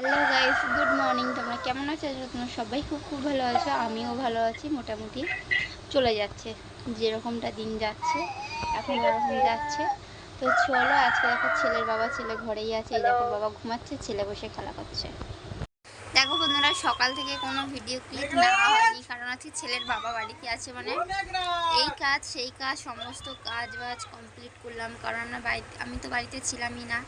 Hello guys good morning তোমরা কেমন আছো? তোমরা সবাই খুব খুব ভালো আছো। আমিও ভালো আছি, মোটামুটি চলে যাচ্ছে, যেরকমটা দিন যাচ্ছে, এখন ওরকম যাচ্ছে। তো চলো আজকে দেখো ছেলের বাবা, ছেলে ঘরেই আছে। এই দেখো বাবা ঘুমাচ্ছে, ছেলে বসে খেলা করছে। দেখো বন্ধুরা, সকাল থেকে কোনো ভিডিও ক্লিপ নেওয়া হয়নি, কারণ আজকে ছেলের বাবা বাড়িতে আছে মানে এই কাজ, সেই কাজ, সমস্ত কাজ বাজ কমপ্লিট করলাম। কারণ বাড়িতে, আমি তো বাড়িতে ছিলামই না।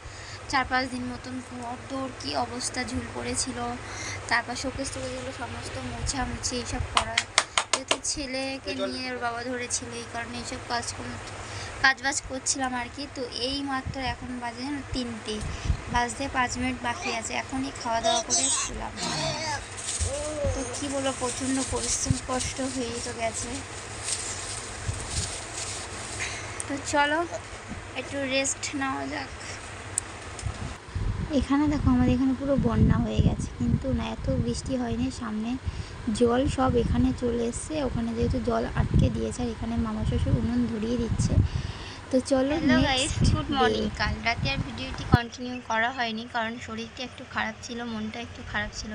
চার পাঁচ দিন মতন ঘর দৌড় কী অবস্থা? ঝুল পড়েছিল। তারপর শোকেস টোকেসগুলো সমস্ত মোছামুছি এইসব করা। যেহেতু ছেলেকে নিয়ে ওর বাবা ধরেছিল এই কারণে এইসব কাজ কাজ বাজ করছিলাম আর কি। তো এই মাত্র এখন বাজে যেন তিনটে। বাজতে পাঁচ মিনিট বাকি আছে এখনই খাওয়া দাওয়া করে শুলাম। তো কী বলব প্রচণ্ড পরিশ্রম কষ্ট হয়ে তো গেছে। তো চলো একটু রেস্ট নেওয়া যাক। এখানে দেখো আমাদের এখানে পুরো বন্যা হয়ে গেছে। কিন্তু না এত বৃষ্টি হয়নি সামনে জল সব এখানে চলে এসছে। ওখানে যেহেতু জল আটকে দিয়েছে আর এখানে মামা শ্বশুর উনুন ধরিয়ে দিচ্ছে। তো চলো গুড মর্নিং কাল রাতে আর ভিডিওটি কন্টিনিউ করা হয়নি কারণ শরীরটা একটু খারাপ ছিল মনটা একটু খারাপ ছিল।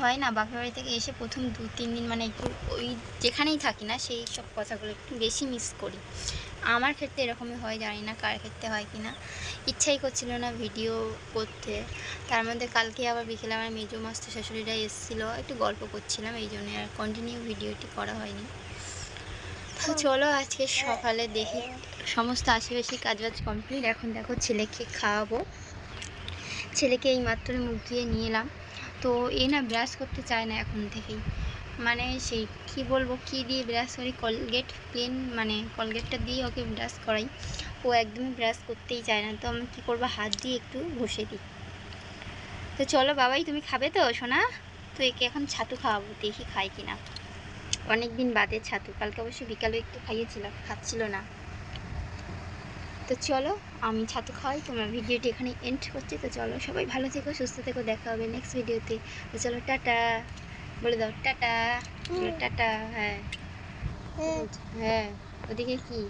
হয় না বাপের বাড়ি থেকে এসে প্রথম দু তিন দিন মানে একটু ওই যেখানেই থাকি না সেই সব কথাগুলো একটু বেশি মিস করি। আমার ক্ষেত্রে এরকমই হয় জানি না কার ক্ষেত্রে হয় কি না। ইচ্ছাই করছিল না ভিডিও করতে। তার মধ্যে কালকে আবার বিকেলে আমার মেজো মাস্ত শাশুড়িরা এসেছিল একটু গল্প করছিলাম এই জন্য আর কন্টিনিউ ভিডিওটি করা হয়নি। তো চলো আজকে সকালে দেখি। সমস্ত আশেপাশে কাজবাজ কমপ্লিট এখন দেখো ছেলেকে খাওয়াবো। ছেলেকে এই মাত্র মুখ দিয়ে নিয়ে এলাম। তো এ না ব্রাশ করতে চায় না এখন থেকেই। মানে সেই কি বলব, কি দিয়ে ব্রাশ করি? কলগেট প্লেন মানে কলগেটটা দিয়ে ওকে ব্রাশ করাই। ও একদমই ব্রাশ করতেই চায় না। তো আমি কী করব? হাত দিয়ে একটু ঘষে দিই। তো চলো বাবাই, তুমি খাবে তো সোনা? তো একে এখন ছাতু খাওয়াবো, দেখি খাই কিনা। অনেক দিন বাদে ছাতু। কালকে অবশ্যই বিকালে একটু খাইয়েছিলাম, খাচ্ছিল না। তো চলো আমি ছাতু খাওয়াই তোমার ভিডিওটি এখানে এন্ড করছি। তো চলো সবাই ভালো থেকো সুস্থ থেকো দেখা হবে নেক্সট ভিডিওতে তো চলো টাটা। বলে দাও টাটা। টাটা হ্যাঁ। হ্যাঁ ওদিকে কি?